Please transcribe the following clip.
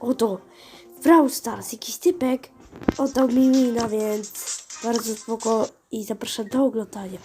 Oto Brawl Stars, jakiś typek oddał mi mina, więc bardzo spoko i zapraszam do oglądania.